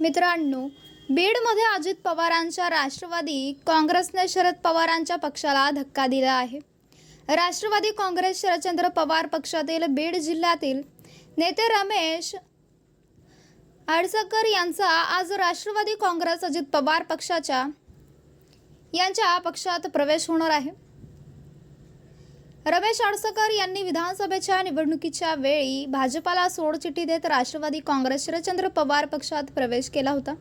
मित्रांनो बीडमध्ये अजित पवारांच्या राष्ट्रवादी काँग्रेसने शरद पवारांच्या पक्षाला धक्का दिला आहे. राष्ट्रवादी काँग्रेस शरदचंद्र पवार पक्षातील बीड जिल्ह्यातील नेते रमेश आडसकर यांचा आज राष्ट्रवादी काँग्रेस अजित पवार पक्षाच्या यांच्या पक्षात प्रवेश होणार आहे. रमेश आडसकर यांनी विधानसभेच्या निवडणुकीच्या वेळी भाजपाला सोडचिठ्ठी देत राष्ट्रवादी काँग्रेस शरदचंद्र पवार पक्षात प्रवेश केला होता.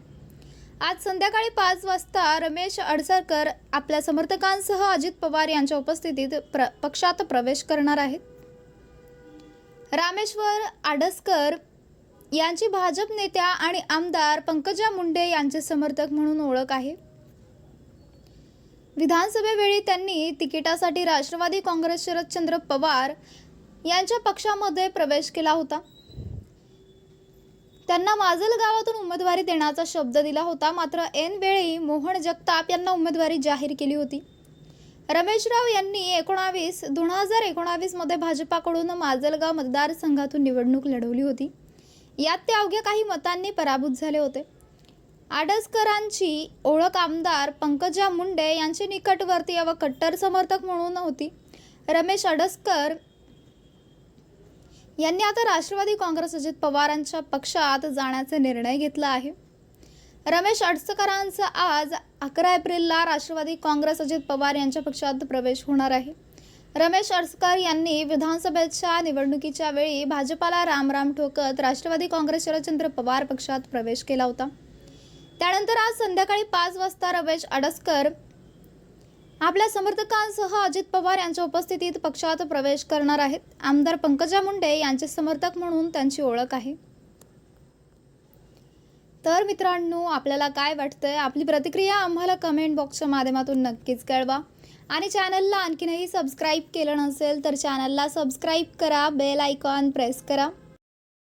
आज संध्याकाळी पाच वाजता रमेश अडसरकर आपल्या समर्थकांसह अजित पवार यांच्या उपस्थितीत प्र पक्षात प्रवेश करणार आहेत. रामेश्वर आडसकर यांची भाजप नेत्या आणि आमदार पंकजा मुंडे यांचे समर्थक म्हणून ओळख आहे. विधानसभेवेळी त्यांनी तिकिटासाठी राष्ट्रवादी काँग्रेस शरदचंद्र पवार यांच्या पक्षामध्ये प्रवेश केला होता. त्यांना माजल गावातून उमेदवारी देण्याचा शब्द दिला होता. मात्र ऐन वेळी मोहन जगताप यांना उमेदवारी जाहीर केली होती. रमेशराव यांनी एकोणावीस दोन हजार एकोणावीसमध्ये भाजपाकडून माजलगाव मतदारसंघातून निवडणूक लढवली होती. यात ते अवघ्या काही मतांनी पराभूत झाले होते. आडसकरांची ओळख आमदार पंकजा मुंडे यांचे निकटवर्तीय व कट्टर समर्थक म्हणून होती. रमेश अडसकर यांनी आता राष्ट्रवादी काँग्रेस अजित पवारांच्या पक्षात जाण्याचा निर्णय घेतला आहे. रमेश अडसकरांचा आज अकरा एप्रिलला राष्ट्रवादी काँग्रेस अजित पवार यांच्या पक्षात प्रवेश होणार आहे. रमेश अडसकर यांनी विधानसभेच्या निवडणुकीच्या वेळी भाजपाला रामराम ठोकत राष्ट्रवादी काँग्रेस शरदचंद्र पवार पक्षात प्रवेश केला होता. त्यानंतर आज संध्याकाळी पाच वाजता रमेश अडसकर आपल्या समर्थकांसह अजित पवार यांच्या उपस्थितीत पक्षात प्रवेश करणार आहेत. आमदार पंकजा मुंडे यांचे समर्थक म्हणून त्यांची ओळख आहे. तर मित्रांनो आपल्याला काय वाटतंय? आपली प्रतिक्रिया आम्हाला कमेंट बॉक्सच्या माध्यमातून नक्कीच कळवा. आणि चॅनलला आणखीनही सबस्क्राईब केलं नसेल तर चॅनलला सबस्क्राईब करा बेल आयकॉन प्रेस करा.